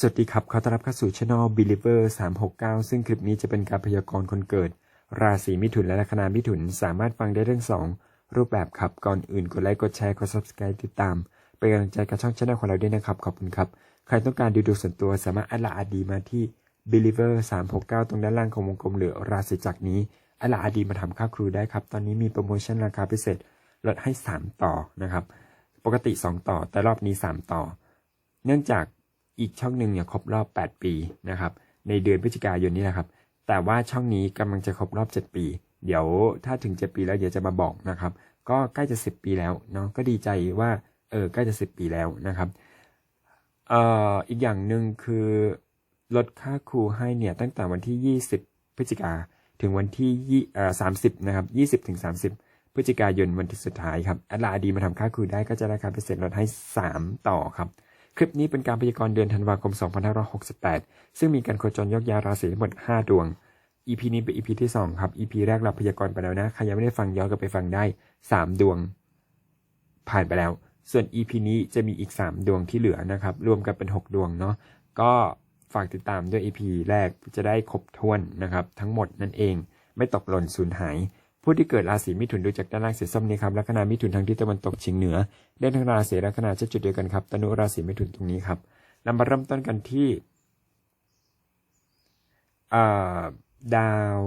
สวัสดีครับ ขอต้อนรับเข้าสู่ช่อง Believer 369 ซึ่งคลิปนี้จะเป็นการพยากรณ์คนเกิด ราศีมิถุนและลัคนามิถุน สามารถฟังได้ทั้งสอง รูปแบบครับ ก่อนอื่นกดไลค์ กดแชร์ กด subscribe ติดตาม เป็นกำลังใจกับช่องช่องของเราด้วยนะครับ ขอบคุณครับ ใครต้องการดูดวงส่วนตัวสามารถอดไลน์อดีมาที่ Believer 369 ตรงด้านล่างของวงกลมเหรือราศีจักรนี้อดไลน์อดีมาทำค่าครูได้ครับ ตอนนี้มีโปรโมชั่นราคาพิเศษลดให้ 3 ต่อนะครับ ปกติ 2 ต่อ แต่รอบนี้ 3 ต่อ เนื่องจาก อีกช่องหนึ่งเนี่ยครบรอบ 8 ปีนะครับ ในเดือนพฤศจิกายนนี้นะครับ แต่ว่าช่องนี้กำลังจะครบรอบ 7 ปี เดี๋ยวถ้าถึง 7 ปีแล้วเดี๋ยวจะมาบอกนะครับ ก็ใกล้จะ 10 ปีแล้วเนาะก็ดีใจว่าเออใกล้จะ 10 ปีแล้วนะครับเอ่ออีกอย่างหนึ่งคือลดค่าครูให้เนี่ยตั้งแต่วันที่ 20 พฤศจิกาถึงวันที่ยี่เอ่อ30นะครับ20ถึง30พฤศจิกายนวันที่สุดท้ายครับแอดไลน์ดีมาทำค่าครูได้ก็จะราคาพิเศษลดให้ 3 ต่อครับ คลิปนี้เป็นการพยากรณ์เดือนธันวาคม 2568 ซึ่งมีการโคจรยกยาราศีทั้งหมด 5 ดวง EP นี้เป็น EP ที่ 2 ครับ EP แรกเราพยากรณ์ไปแล้วนะ ใครยังไม่ได้ฟังย้อนกลับไปฟังได้ 3 ดวง ผ่านไปแล้ว ส่วน EP นี้จะมีอีก 3 ดวงที่เหลือนะครับ รวมกันเป็น 6 ดวงเนาะ ก็ฝากติดตามด้วย EP แรกจะได้ครบถ้วนนะครับ ทั้งหมดนั่นเอง ไม่ตกหล่นสูญหาย ผู้ที่เกิดราศีมิถุนดูจากด้านล่างสีส้มนี้ครับลัคนามิถุนทางทิศตะวันตกเฉียงเหนือได้ทั้งราศีลัคนาจะจุดเดียวกันครับตนุราศีมิถุนตรงนี้ครับเรามาเริ่มต้นกันที่าดาว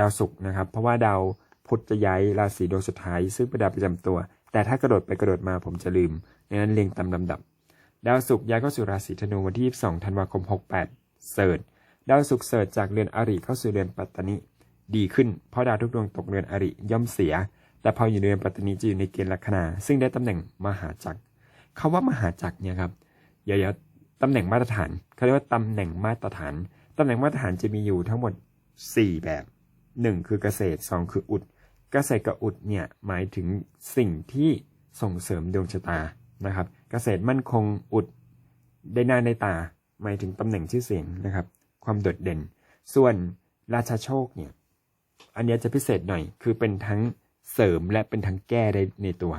ดาวศุกร์นะครับ เพราะว่าดาวพุธจะย้ายราศีดวงสุดท้าย ซึ่งเป็นดาวประจำตัว แต่ถ้ากระโดดไปกระโดดมาผมจะลืมดังนั้นเรียงตามลำดับ ดาวศุกร์ย้ายเข้าสู่ราศีธนูวันที่ 22 ธันวาคม 68 เสิร์ดาวศุกร์เสิร์จากเรือนอริเข้าสู่เรือนปัตตนิ ดีขึ้น เพราะดาวทุกดวงตกเรือนอริย่อมเสีย แต่พออยู่ในเรือนปัตตนิจะอยู่ในเกณฑ์ลัคนา ซึ่งได้ตำแหน่งมหาจักรคาว่ามหาจักรเนี่ยครับอย่าอย่าตำแหน่งมาตรฐานเขาเรียกว่าตำแหน่งมาตรฐานตำแหน่งมาตรฐานจะมีอยู่ทั้งหมด 4 แบบ 1 คือเกษตร 2 คืออุด เกษตรกับอุดเนี่ยหมายถึงสิ่งที่ส่งเสริมดวงชะตานะครับ เกษตรมั่นคงอุดได้หน้าในตา หมายถึงตำแหน่งชื่อเสียงนะครับ ความโดดเด่น ส่วนราชาโชคเนี่ย อันนี้จะพิเศษหน่อย คือเป็นทั้งเสริมและเป็นทั้งแก้ได้ในตัว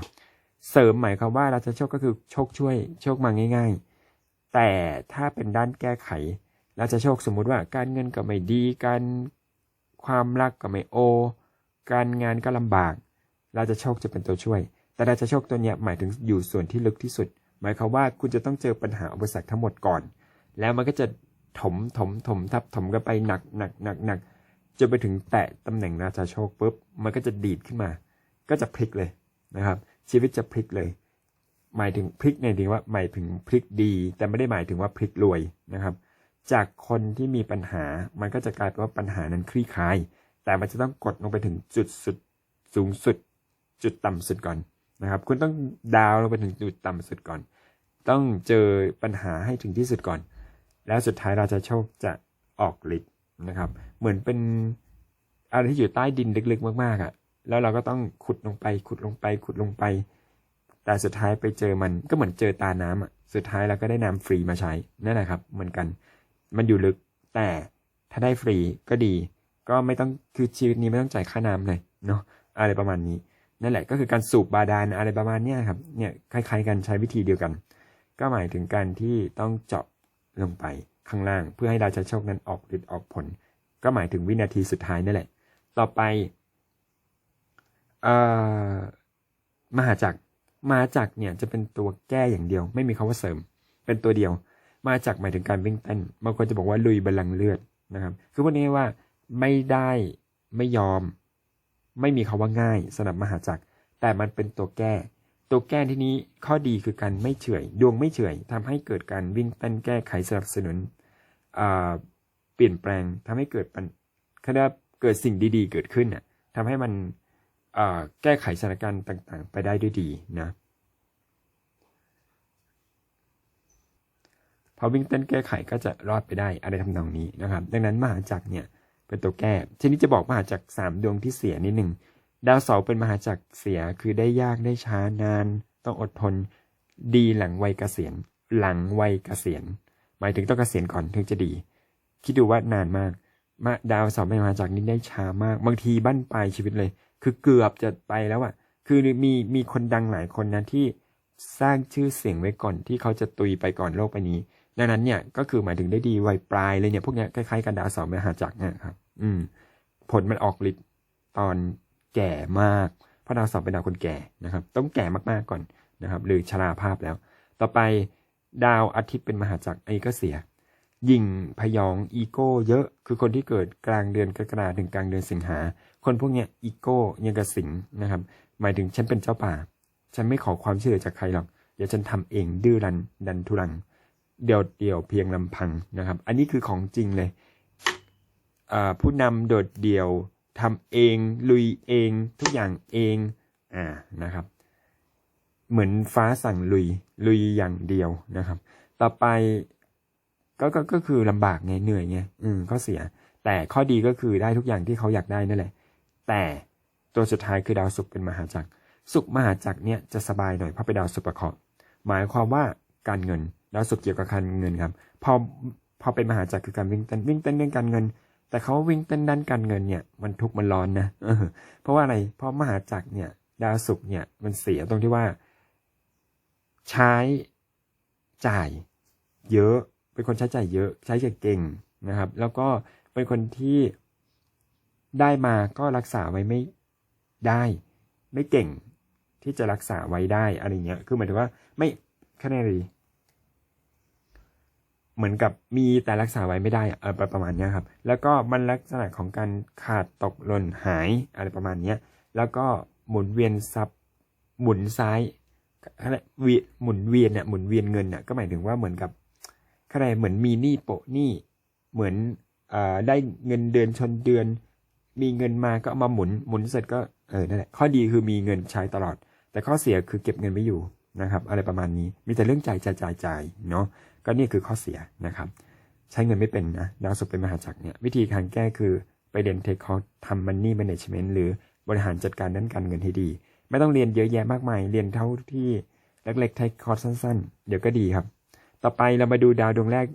เสริมหมายความว่าราชาโชคก็คือโชคช่วยโชคมาง่าย ๆ แต่ถ้าเป็นด้านแก้ไขราชาโชคสมมุติว่าการเงินก็ไม่ดี การความรักก็ไม่โอ การงานก็ลำบากราชาโชคจะเป็นตัวช่วย แต่ราชาโชคตัวเนี้ยหมายถึงอยู่ส่วนที่ลึกที่สุด หมายความว่าคุณจะต้องเจอปัญหาอุปสรรคทั้งหมดก่อน แล้วมันก็จะถมถมถมทับถมกันไปหนักหนักหนักหนัก จนไปถึงแตะตำแหน่งราชาโชคปุ๊บมันก็จะดีดขึ้นมา ก็จะพลิกเลยนะครับ ชีวิตจะพลิกเลย หมายถึงพลิกในที่ว่าหมายถึงพลิกดี แต่ไม่ได้หมายถึงว่าพลิกรวยนะครับ จากคนที่มีปัญหามันก็จะกลายเป็นว่าปัญหานั้นคลี่คลาย แต่มันจะต้องกดลงไปถึงจุดสุดสูงสุด จุดต่ำสุดก่อนนะครับ คุณต้องดาวลงไปถึงจุดต่ำสุดก่อน ต้องเจอปัญหาให้ถึงที่สุดก่อน แล้วสุดท้ายราชาโชคจะออกฤทธิ์ นะครับ เหมือนเป็นอะไรที่อยู่ใต้ดินลึกๆ มากๆอะ่ะ แล้วเราก็ต้องขุดลงไป ขุดลงไป ขุดลงไป แต่สุดท้ายไปเจอมันก็เหมือนเจอตาน้ำอะ สุดท้ายเราก็ได้น้ำฟรีมาใช้ นั่นแหละครับ เหมือนกัน มันอยู่ลึก แต่ถ้าได้ฟรีก็ดี ก็ไม่ต้อง คือชีวิตนี้ไม่ต้องจ่ายค่าน้ำเลยเนาะ อะไรประมาณนี้ นั่นแหละ ก็คือการสูบบาดาลอะไรประมาณเนี้ยครับ เนี่ย คล้ายๆกันใช้วิธีเดียวกัน ก็หมายถึงการที่ต้องเจาะลงไป ข้างล่าง เพื่อให้ราชาโชคนั้นออกฤทธิ์ออกผล ก็หมายถึงวินาทีสุดท้ายนั่นแหละ ต่อไปเอ่อมหาจักรมาจักรเนี่ยจะเป็นตัวแก้อย่างเดียว ไม่มีคาว่าเสริม เป็นตัวเดียว มาจากรหมายถึงการวิ่งเต้นบางคนจะบอกว่าลุยบัลลังเลือดนะครับ คือวันนี้ว่าไม่ได้ไม่ยอม ไม่มีคาว่าง่ายสำหรับมหาจักรแต่มันเป็นตัวแก้ ตัวแก้ที่นี้ข้อดีคือการไม่เฉื่อย ดวงไม่เฉื่อยทำให้เกิดการวิ่งเต้นแก้ไขสนับสนุนเปลี่ยนแปลงทำให้เกิดปัญเขารเกิดสิ่งดีๆ เกิดขึ้นน่ะทำให้มันแก้ไขสถานการณ์ต่างๆ ไปได้ด้วยดีนะพอวิ่งเต้นแก้ไขก็จะรอดไปได้อะไรทำนองนี้นะครับ ดังนั้นมหาจักรเนี่ยเป็นตัวแก้ทีนี้จะบอกมหาจักรสามดวงที่เสียนิดหนึ่ง ดาวเสาร์เป็นมหาจักรเสียคือได้ยากได้ช้านาน ต้องอดทน ดีหลังวัยเกษียณ หลังวัยเกษียณ หมายถึงต้องเกษียณก่อนถึงจะดี คิดดูว่านานมากมาดาวเสาร์เป็นมหาจักรนี้ได้ช้ามาก บางทีบั้นปลายชีวิตเลย คือเกือบจะไปแล้วอะ่ะ คือมีมีคนดังหลายคนนะที่สร้างชื่อเสียงไว้ก่อนที่เขาจะตุยไปก่อนโลกใบนี้ ดังนั้นเนี่ยก็คือหมายถึงได้ดีวัยปลายเลยเนี่ยพวกเนี้ยคล้ายๆกันดาวเสาร์มหาจักรเนี่ยครับ อืม ผลมันออกฤทธิ์ตอน แก่มาก เพราะดาวเสาร์เป็นดาวคนแก่นะครับ ต้องแก่มากๆก่อนนะครับ หรือชราภาพแล้ว ต่อไปดาวอาทิตย์เป็นมหาจักรอีก็เสีย ยิงพยองอีโก้เยอะ คือคนที่เกิดกลางเดือนกรกฎาถึงกลางเดือนสิงหา คนพวกเนี้ยอีโก้ยังกับสิงนะครับ หมายถึงฉันเป็นเจ้าป่า ฉันไม่ขอความช่วยเหลือจากใครหรอก เดี๋ยวฉันทำเองดื้อรันดันทุรัง เดี่ยวเดี่ยวเพียงลำพังนะครับ อันนี้คือของจริงเลยผู้นำโดดเดี่ยว ทำเอง ลุยเอง ทุกอย่างเองอ่านะครับ เหมือนฟ้าสั่งลุย ลุยอย่างเดียวนะครับ ต่อไปก็ก็ก็คือลำบากไงเหนื่อยไงอืมข้อเสีย แต่ข้อดีก็คือได้ทุกอย่างที่เขาอยากได้นั่นแหละ แต่ตัวสุดท้ายคือดาวศุกร์เป็นมหาจักรศุกร์มหาจักรเนี่ยจะสบายหน่อยเพราะเป็นดาวสุภเคราะห์หมายความว่าการเงินดาวศุกร์เกี่ยวกับการเงินครับพอพอเป็นมหาจักรคือการวิ่งเต้นวิ่งเต้นเรื่องการเงิน แต่เขาวิ่งเต้นด้านการเงินเนี่ยมันทุกข์มันร้อนนะเออเพราะว่าอะไรเพราะมหาจักรเนี่ย ดาวศุกร์เนี่ยมันเสียตรงที่ว่า ใช้จ่าย เยอะ เป็นคนใช้จ่ายเยอะ ใช้จ่ายเก่งนะครับ แล้วก็เป็นคนที่ได้มาก็รักษาไว้ไม่ได้ ไม่เก่งที่จะรักษาไว้ได้อะไรเงี้ยคือหมายถึงว่าไม่แค่ไหนดี เหมือนกับมีแต่รักษาไว้ไม่ได้อะเออประมาณนี้ครับ แล้วก็มันลักษณะของการขาดตกหล่นหายอะไรประมาณเนี้ยแล้วก็หมุนเวียนทรัพย์หมุนซ้ายอะไรเวียหมุนเวียนเนี่ยหมุนเวียนเงินเนี่ยก็หมายถึงว่าเหมือนกับอะไรเหมือนมีหนี้โปะหนี้เหมือนเอ่อได้เงินเดือนชนเดือน มีเงินมาก็เอามาหมุนหมุนเสร็จก็เออนั่นแหละข้อดีคือมีเงินใช้ตลอด แต่ข้อเสียคือเก็บเงินไม่อยู่นะครับ อะไรประมาณนี้มีแต่เรื่องจ่ายจ่ายจ่ายจ่ายเนาะ ก็นี่คือข้อเสียนะครับ ใช้เงินไม่เป็นนะดาวศุกเป็นมหาจักรเนี่ยวิธีการแก้คือไปเรียนเทคคอร์สทำมันนี่แมネจเมนต์หรือบริหารจัดการด้านการเงินให้ดี ไม่ต้องเรียนเยอะแยะมากมาย เรียนเท่าที่เล็กๆเทคคอร์สสั้น ๆ เดี๋ยวก็ดีครับ ต่อไปเรามาดูดาวดวงแรก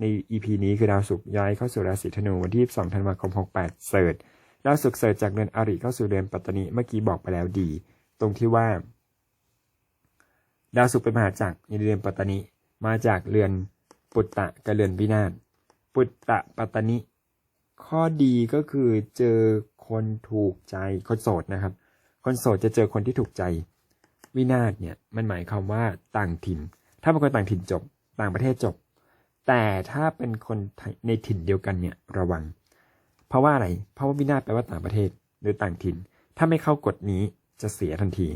ใน EP นี้คือดาวศุกร์ย้ายเข้าสู่ราศีธนูวันที่ 2 ธันวาคม 68 เสิร์ชดาวศุกร์เสิร์ชจากเดือนอริเข้าสู่เดือนปัตตานีเมื่อกี้บอกไปแล้วดี ตรงที่ว่า ดาวศุกร์เป็นมหาจักรในเรือนปัตตานี มาจากเรือนปุตตะกับเรือนวินาศปุตตะปัตตานีข้อดีก็คือเจอคนถูกใจคนโสดนะครับ คนโสดจะเจอคนที่ถูกใจวินาศเนี่ยมันหมายความว่าต่างถิ่น ถ้าเป็นคนต่างถิ่นจบ ต่างประเทศจบ แต่ถ้าเป็นคนในถิ่นเดียวกันเนี่ยระวัง เพราะว่าอะไร เพราะว่าวินาศแปลว่าต่างประเทศหรือต่างถิ่น ถ้าไม่เข้ากฎนี้จะเสียทันที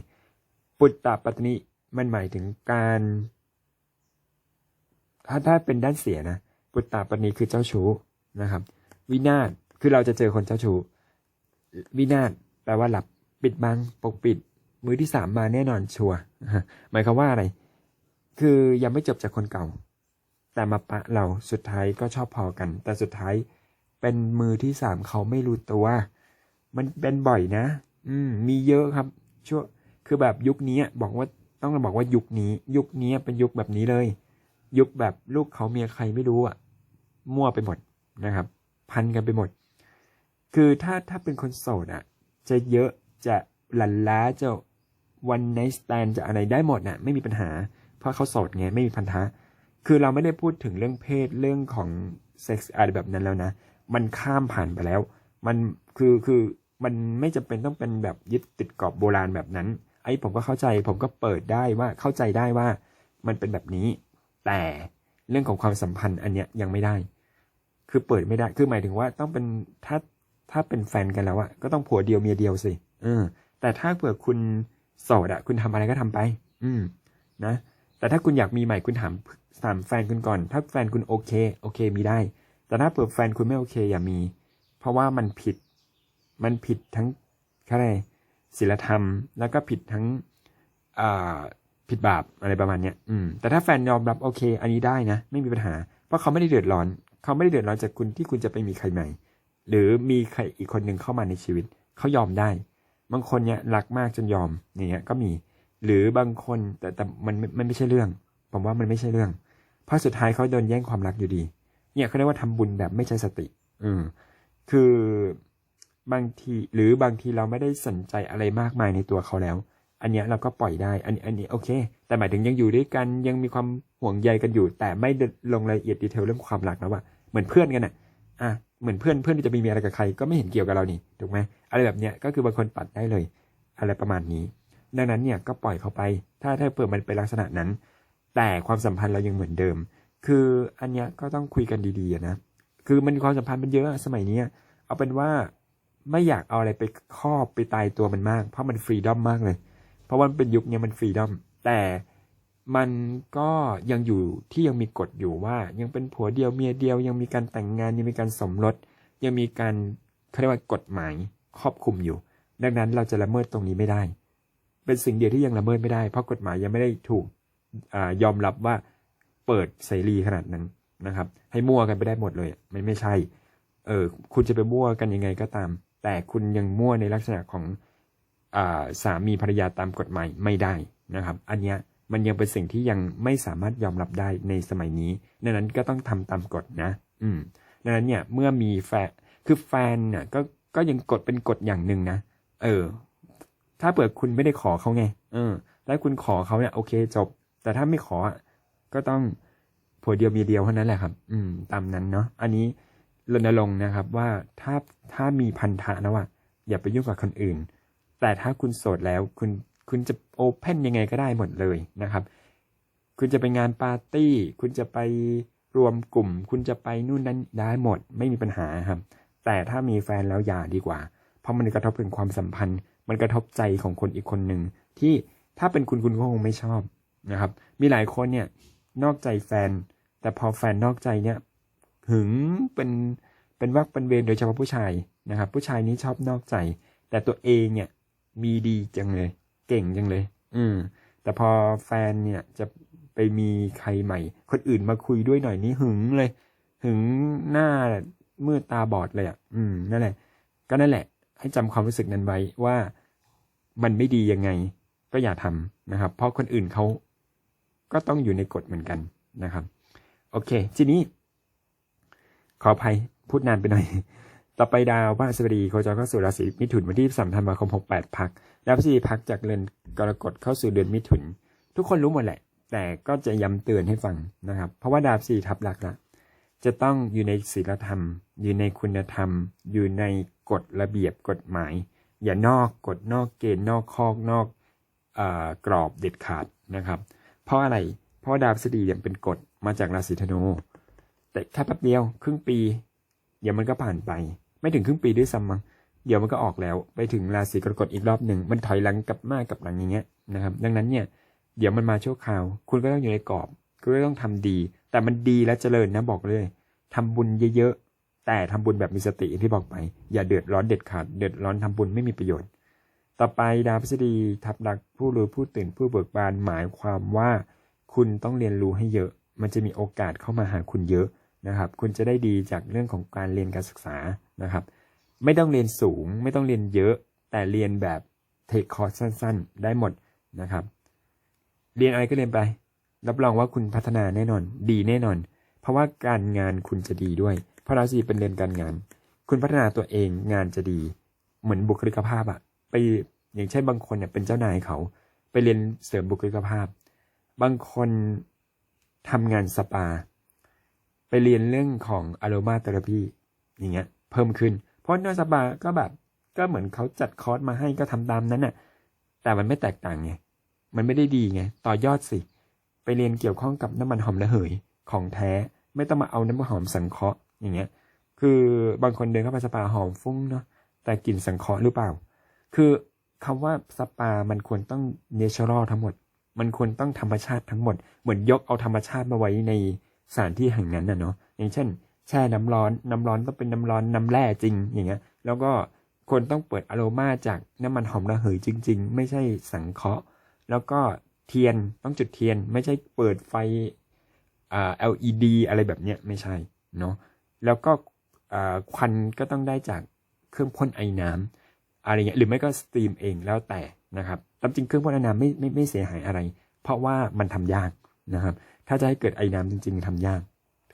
ปุตตะปัตตานีมันหมายถึงการ ถ้าถ้าเป็นด้านเสียนะปุตตะปัตตานีคือเจ้าชู้นะครับ วินาศคือเราจะเจอคนเจ้าชู้วินาศแปลว่าหลับปิดบังปกปิด มือที่สามมาแน่นอนชัวร์หมายความว่าอะไร คือยังไม่จบจากคนเก่า แต่มาปะเราสุดท้ายก็ชอบพอกัน แต่สุดท้ายเป็นมือที่สามเขาไม่รู้ตัว มันเป็นบ่อยนะ อืม มีเยอะครับช่วคือแบบยุคนี้บอกว่าต้องบอกว่ายุคนี้ ยุคนี้เป็นยุคแบบนี้เลย ยุคแบบลูกเขาเมียใครไม่รู้อะ มั่วไปหมดนะครับ พันกันไปหมด คือถ้าถ้าเป็นคนโสดอะ จะเยอะจะหลันล้าจะวันไนสแตนจะอะไรได้หมดน่ะ ไม่มีปัญหา เพราะเขาโสดไงไม่มีพันธะ คือเราไม่ได้พูดถึงเรื่องเพศเรื่องของเซ็กส์อะไรแบบนั้นแล้วนะ มันข้ามผ่านไปแล้ว มันคือคือมันไม่จำเป็นต้องเป็นแบบยึดติดกรอบโบราณแบบนั้น ไอ้ผมก็เข้าใจผมก็เปิดได้ว่าเข้าใจได้ว่ามันเป็นแบบนี้ แต่เรื่องของความสัมพันธ์อันเนี้ยยังไม่ได้ คือเปิดไม่ได้ คือหมายถึงว่าต้องเป็นถ้าถ้าเป็นแฟนกันแล้วอะก็ต้องผัวเดียวเมียเดียวสิเออ แต่ถ้าเผื่อคุณโสดอะคุณทำอะไรก็ทำไป อืม นะ แต่ถ้าคุณอยากมีใหม่คุณถามถามแฟนคุณก่อน ถ้าแฟนคุณโอเค โอเค มีได้ แต่ถ้าเผื่อแฟนคุณไม่โอเค อย่ามี เพราะว่ามันผิด มันผิดทั้งอะไรศีลธรรม แล้วก็ผิดทั้งอ่า ผิดบาปอะไรประมาณเนี้ยอืมแต่ถ้าแฟนยอมรับโอเค อันนี้ได้นะ ไม่มีปัญหา เพราะเขาไม่ได้เดือดร้อน เขาไม่ได้เดือดร้อนจากคุณที่คุณจะไปมีใครใหม่ หรือมีใครอีกคนหนึ่งเข้ามาในชีวิต เขายอมได้ บางคนเนี่ยรักมากจนยอมอย่างเงี้ยก็มี หรือบางคนแต่แต่มันมันไม่ใช่เรื่อง ผมว่ามันไม่ใช่เรื่อง เพราะสุดท้ายเขาโดนแย่งความรักอยู่ดี เนี่ยเขาเรียกว่าทำบุญแบบไม่ใช่สติ อืมคือบางทีหรือบางทีเราไม่ได้สนใจอะไรมากมายในตัวเขาแล้วไอันนี้เราก็ปล่อยได้ อันนี้อันนี้โอเค แต่หมายถึงยังอยู่ด้วยกันยังมีความห่วงใยกันอยู่ แต่ไม่ลงรายละเอียดดีเทลเรื่องความรักแล้วว่าเหมือนเพื่อนกันอะอะเหมือนเพื่อนเพื่อนที่จะมีอะไรกับใครก็ไม่เห็นเกี่ยวกับเรานี่ถูกไหมอะไรแบบเนี้ยก็คือบางคนตัดได้เลย อะไรประมาณนี้ ดังนั้นเนี่ยก็ปล่อยเขาไป ถ้าถ้าเปิดมันเป็นลักษณะนั้น แต่ความสัมพันธ์เรายังเหมือนเดิม คืออันเนี้ยก็ต้องคุยกันดีๆนะคือมันความสัมพันธ์มันเยอะอะสมัยเนี้ยเอาเป็นว่าไม่อยากเอาอะไรไปครอบไปตายตัวมันมาก เพราะมันฟรีดอมมากเลย เพราะว่ามันเป็นยุคนี้มันฟรีดอมแต่มันก็ยังอยู่ที่ยังมีกฎอยู่ว่า ยังเป็นผัวเดียวเมียเดียวยังมีการแต่งงานยังมีการสมรสยังมีการเขาเรียกว่ากฎหมายครอบคลุมอยู่ ดังนั้นเราจะละเมิดตรงนี้ไม่ได้ เป็นสิ่งเดียวที่ยังละเมิดไม่ได้ เพราะกฎหมายยังไม่ได้ถูกอยอมรับว่าเปิดเสรีขนาดนั้นนะครับ ให้มั่วกันไปได้หมดเลยไม่ไม่ใช่ เออคุณจะไปมั่วกันยังไงก็ตาม แต่คุณยังมั่วในลักษณะของ สามีภรรยาตามกฎหมายไม่ได้นะครับ อันเนี้ยมันยังเป็นสิ่งที่ยังไม่สามารถยอมรับได้ในสมัยนี้ดังนั้นก็ต้องทำตามกฎนะ อืมดังนั้นเนี่ยเมื่อมีแฟนคือแฟนเนี่ยก็ก็ยังกฎเป็นกฎอย่างหนึ่งนะเออ ถ้าเปิดคุณไม่ได้ขอเขาไง เออ แล้วคุณขอเขาเนี่ยโอเคจบ แต่ถ้าไม่ขอก็ต้องผัวเดียวมีเดียวเท่านั้นแหละครับ อืม ตามนั้นเนาะอันนี้รณรงค์นะครับว่าถ้าถ้ามีพันธะนะว่าอย่าไปยุ่งกับคนอื่น แต่ถ้าคุณโสดแล้วคุณคุณจะโอเพนยังไงก็ได้หมดเลยนะครับ คุณจะไปงานปาร์ตี้ คุณจะไปรวมกลุ่ม คุณจะไปนู่นนั่นได้หมด ไม่มีปัญหาครับ แต่ถ้ามีแฟนแล้วอย่าดีกว่า เพราะมันกระทบถึงความสัมพันธ์ มันกระทบใจของคนอีกคนหนึ่งที่ถ้าเป็นคุณคุณก็คงไม่ชอบนะครับ มีหลายคนเนี่ยนอกใจแฟน แต่พอแฟนนอกใจเนี่ยหึงเป็นเป็นวักเป็นเวรโดยเฉพาะผู้ชายนะครับ ผู้ชายนี้ชอบนอกใจ แต่ตัวเองเนี่ย มีดีจังเลย เก่งจังเลย อืม แต่พอแฟนเนี่ยจะไปมีใครใหม่ คนอื่นมาคุยด้วยหน่อยนี้หึงเลย หึงหน้ามืดตาบอดเลยอะ อืม นั่นแหละ ก็นั่นแหละ ให้จำความรู้สึกนั้นไว้ว่ามันไม่ดียังไง ก็อย่าทำนะครับ เพราะคนอื่นเขาก็ต้องอยู่ในกฎเหมือนกันนะครับ โอเค ทีนี้ ขออภัยพูดนานไปหน่อย ต่อไปดาวพระสบดีโคจรเข้าสู่ราศีมิถุนวันที่3ธันวาคม68พักดาวพฤหัสบดีพักจากเรือนกรกฎเข้าสู่เดือนมิถุน ทุกคนรู้หมดแหละ แต่ก็จะย้ำเตือนให้ฟังนะครับ เพราะว่าดาวสี่ทับหลักละจะต้องอยู่ในศีลธรรม อยู่ในคุณธรรม อยู่ในกฎระเบียบกฎหมาย อย่านอกกฎนอกเกณฑ์นอกคอกนอกอกรอบเด็ดขาดนะครับ เพราะอะไรเพราะดาวพฤหัสบดีเนี่ยเป็นกฎมาจากราศีธนูแต่แค่แป๊บเดียวครึ่งปี เดี๋ยวมันก็ผ่านไป ไม่ถึงครึ่งปีด้วยซ้ำมั้งเดี๋ยวมันก็ออกแล้ว ไปถึงราศีกรกฎอีกรอบหนึ่งมันถอยหลังกลับมากกับหลังอย่างเงี้ยนะครับ ดังนั้นเนี่ยเดี๋ยวมันมาชั่วคราว คุณก็ต้องอยู่ในกรอบคุณก็ต้องทำดี แต่มันดีและเจริญนะบอกเลยทำบุญเยอะๆแต่ทำบุญแบบมีสติที่บอกไป อย่าเดือดร้อนเด็ดขาดเดือดร้อนทำบุญไม่มีประโยชน์ ต่อไปดาวพฤษฎีทับลักผู้รู้ผู้ตื่นผู้เบิกบานหมายความว่า คุณต้องเรียนรู้ให้เยอะ มันจะมีโอกาสเข้ามาหาคุณเยอะ นะครับ คุณจะได้ดีจากเรื่องของการเรียนการศึกษานะครับ ไม่ต้องเรียนสูง ไม่ต้องเรียนเยอะ แต่เรียนแบบเทคคอร์สสั้น ๆ ได้หมดนะครับ เรียนอะไรก็เรียนไป รับรองว่าคุณพัฒนาแน่นอน ดีแน่นอน เพราะว่าการงานคุณจะดีด้วย เพราะราศีเป็นเรียนการงาน คุณพัฒนาตัวเองงานจะดี เหมือนบุคลิกภาพอะไปอย่างเช่นบางคนเนี่ยเป็นเจ้านายเขาไปเรียนเสริมบุคลิกภาพ บางคนทำงานสปา ไปเรียนเรื่องของอารมาเทอราพีอย่างเงี้ย เพิ่มขึ้น เพราะนสปาก็แบบก็เหมือนเขาจัดคอร์สมาให้ก็ทำตามนั้นน่ะ แต่มันไม่แตกต่างไง มันไม่ได้ดีไง ต่อยอดสิ ไปเรียนเกี่ยวข้องกับน้ำมันหอมระเหยของแท้ ไม่ต้องมาเอาน้ำมันหอมสังเคราะห์อย่างเงี้ย คือบางคนเดินเข้าไปสปาหอมฟุ้งเนาะ แต่กลิ่นสังเคราะห์หรือเปล่า คือคำว่าสปา มันควรต้องเนเชอรัลทั้งหมด มันควรต้องธรรมชาติทั้งหมด เหมือนยกเอาธรรมชาติมาไว้ใน สถานที่แห่งนั้นนะเนาะอย่างเช่น แช่น้ำร้อนน้ำร้อนต้องเป็นน้ำร้อนน้ำแร่จริงอย่างเงี้ย แล้วก็ควรต้องเปิดอโรมาจากน้ำมันหอมระเหยจริง ๆ ไม่ใช่สังเคราะห์ แล้วก็เทียนต้องจุดเทียน ไม่ใช่เปิดไฟอ่า LED อะไรแบบเนี้ยไม่ใช่เนาะแล้วก็ควันก็ต้องได้จากเครื่องพ่นไอน้ำอะไรเงี้ยหรือไม่ก็สตรีมเองแล้วแต่นะครับตามจริงเครื่องพ่นไอน้ำไม่ไม่ไม่เสียหายอะไร เพราะว่ามันทำยากนะครับ ถ้าจะให้เกิดไอน้ำจริง ๆทำยาก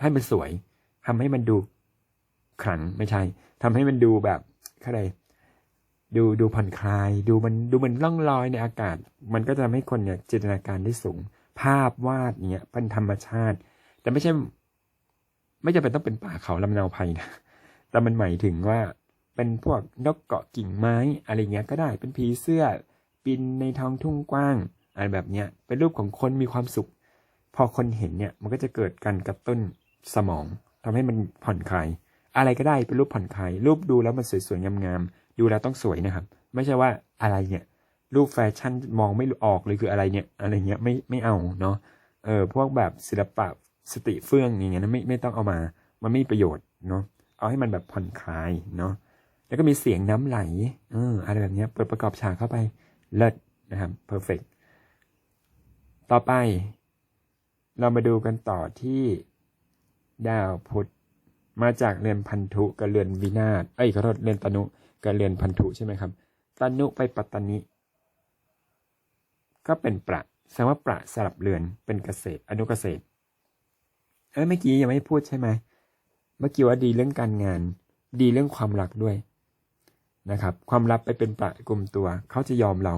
ให้มันสวยทำให้มันดูขลังไม่ใช่ทำให้มันดูแบบอะไรดูดูผ่อนคลาย ดูมันดูมันล่องลอยในอากาศ มันก็จะทำให้คนเนี่ยจินตนาการได้สูง ภาพวาดเนี่ยเป็นธรรมชาติ แต่ไม่ใช่ ไม่จำเป็นต้องเป็นป่าเขาลำเนาภัยนะแต่มันหมายถึงว่าเป็นพวกนกเกาะกิ่งไม้อะไรเงี้ยก็ได้เป็นผีเสื้อบินในท้องทุ่งกว้างอะไรแบบเนี้ยเป็นรูปของคนมีความสุข พอคนเห็นเนี่ยมันก็จะเกิดการกระตุ้นสมองทำให้มันผ่อนคลาย อะไรก็ได้เป็นรูปผ่อนคลาย รูปดูแล้วมันสวยๆงามๆดูแล้วต้องสวยนะครับ ไม่ใช่ว่าอะไรเนี่ยรูปแฟชั่นมองไม่ออกเลยคืออะไรเนี่ย อะไรเงี้ยไม่ไม่เอาเนาะเออพวกแบบศิลปะสติเฟื่องอย่างเงี้ยนะไม่ไม่ต้องเอามา มันไม่มีประโยชน์เนาะเอาให้มันแบบผ่อนคลายเนาะแล้วก็มีเสียงน้ำไหลเอออะไรแบบเนี้ยเปิดประกอบฉากเข้าไปเลิศนะครับ perfect ต่อไป เรามาดูกันต่อที่ดาวพุธมาจากเรือนพันธุกับเรือนวินาศเอ้ยขอโทษเรือนตนุกับเรือนพันธุใช่ไหมครับตนุไปปัตตานิก็เป็นประแสดงว่าประสลับเรือนเป็นเกษตร อนุเกษตร เอ้ยเมื่อกี้ยังไม่พูดใช่ไหมเมื่อกี้ว่าดีเรื่องการงาน ดีเรื่องความรักด้วยนะครับ ความลับไปเป็นประกลุ่มตัว เขาจะยอมเรา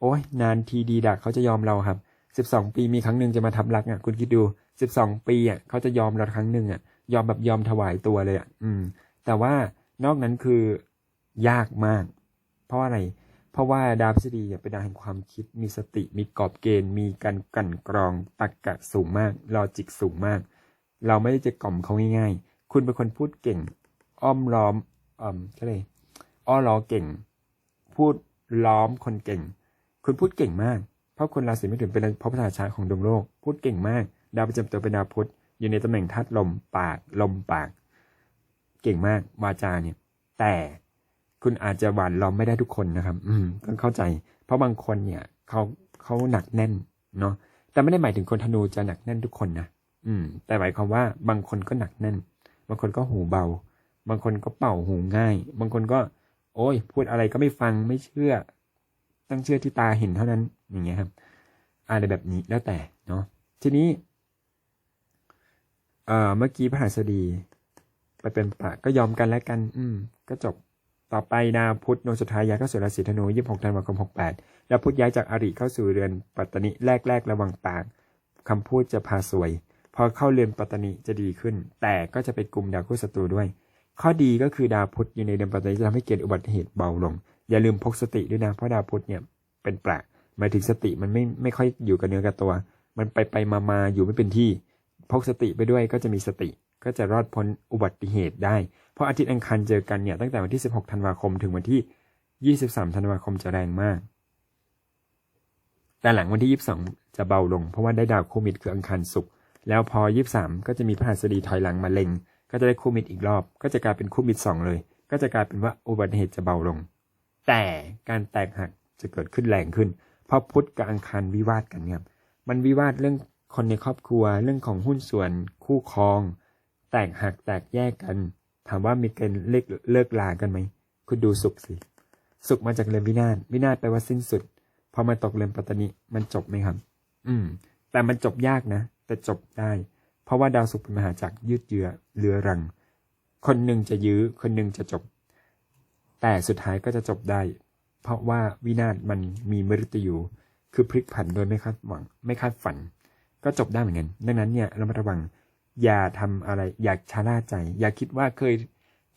โอ้ยนานทีดีดักเขาจะยอมเราครับ สิบสองปีมีครั้งหนึ่งจะมาทำรักอะคุณคิดดูสิบสองปีอะเขาจะยอมเราครั้งหนึ่งอะยอมแบบยอมถวายตัวเลยอะอืม แต่ว่านอกนั้นคือยากมาก เพราะว่าอะไร เพราะว่าดาวพฤษฎีเป็นดาวแห่งความคิดมีสติมีกรอบเกณฑ์ มีการกั่นกรองตรรกะสูงมากลอจิกสูงมาก เราไม่ได้จะกล่อมเขาง่าย ๆ คุณเป็นคนพูดเก่ง อ้อมล้อมอ่าก็เลยอ้อล้อเก่ง พูดล้อมคนเก่ง คุณพูดเก่งมาก เพราะคนราศีมิถุนเป็นพระประธานชาของดวงโลก พูดเก่งมาก ดาวประจำตัวเป็นดาวพุธอยู่ในตำแหน่งธาตุลมปากลมปาก เก่งมากวาจาเนี่ย แต่คุณอาจจะหวานล้อมไม่ได้ทุกคนนะครับ อืมต้องเข้าใจ เพราะบางคนเนี่ยเขาเขาหนักแน่นเนาะแต่ไม่ได้หมายถึงคนธนูจะหนักแน่นทุกคนนะอืม แต่หมายความว่าบางคนก็หนักแน่น บางคนก็หูเบา บางคนก็เป่าหูง่าย บางคนก็ โอ้ย พูดอะไรก็ไม่ฟังไม่เชื่อ ต้องเชื่อที่ตาเห็นเท่านั้นอย่างเงี้ยครับอะไรแบบนี้แล้วแต่เนาะทีนี้เอ่อเมื่อกี้พระหัสดีไปเป็นปะก็ยอมกันแล้วกัน อืม ก็จบต่อไปดาวพุธดวงสุดท้ายย้ายเข้าสู่ราศีธนู26ธันวาคม68แล้วพุธย้ายจากอริเข้าสู่เรือนปัตตนิแรกแรกระวังปากคำพูดจะพาสวย พอเข้าเรือนปัตตนิจะดีขึ้น แต่ก็จะไปกลุ่มดาวคู่ศัตรูด้วย ข้อดีก็คือดาวพุธอยู่ในเดือนปัตตานีจะทำให้เกิดอุบัติเหตุเบาลง อย่าลืมพกสติด้วยนะเพราะดาวพุธเนี่ยเป็นแปลกหมายถึงสติมันไม่ไม่ค่อยอยู่กับเนื้อกับตัว มันไปไปมามาอยู่ไม่เป็นที่พกสติไปด้วยก็จะมีสติก็จะรอดพ้นอุบัติเหตุได้ เพราะอาทิตย์อังคารเจอกันเนี่ยตั้งแต่วันที่ 16 ธันวาคมถึงวันที่ 23 ธันวาคมจะแรงมาก แต่หลังวันที่ 22 จะเบาลง เพราะว่าได้ดาวคู่มิตรคืออังคารศุกร์แล้วพอ 23 ก็จะมีพระหัสดีถอยหลังมาเล็ง ก็จะได้คู่มิตรอีกรอบ ก็จะกลายเป็นคู่มิตรสองเลย ก็จะกลายเป็นว่าอุบัติเหตุจะเบาลง แต่การแตกหักจะเกิดขึ้นแรงขึ้น เพราะพุทธกับอังคารวิวาทกันครับ มันวิวาทเรื่องคนในครอบครัว เรื่องของหุ้นส่วนคู่ครอง แตกหักแตกแยกกัน ถามว่ามีเกณฑ์เลิกเลิกลากันไหม คุณดูสุขสิ สุขมาจากเรือนวินาศวินาศแปลว่าสิ้นสุด พอมาตกเรือนปัตตานีมันจบไหมครับ อืม แต่มันจบยากนะ แต่จบได้ เพราะว่าดาวศุกร์เป็นมหาจักรยืดเยื้อเรือรัง คนหนึ่งจะยื้อ คนหนึ่งจะจบ แต่สุดท้ายก็จะจบได้ เพราะว่าวินาศมันมีมฤตยูคือพลิกผันโดยไม่คาดหวัง ไม่คาดฝัน ก็จบได้เหมือนกัน ดังนั้นเนี่ยเรามาระวังอย่าทำอะไร อย่าชะล่าใจ อย่าคิดว่าเคย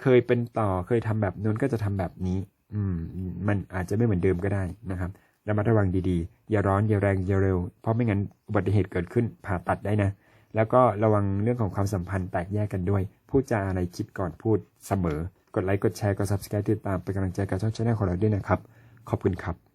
เคยเป็นต่อเคยทำแบบนู้นก็จะทำแบบนี้ อืม มันอาจจะไม่เหมือนเดิมก็ได้นะครับระมัดระวังดีๆ อย่าร้อน อย่าแรง อย่าเร็ว เพราะไม่งั้นอุบัติเหตุเกิดขึ้นผ่าตัดได้นะ แล้วก็ระวังเรื่องของความสัมพันธ์แตกแยกกันด้วย พูดจาอะไรคิดก่อนพูดเสมอ กดไลค์กดแชร์กด subscribe ติดตามเป็นกำลังใจกับช่องชาแนลของเราด้วยนะครับ ขอบคุณครับ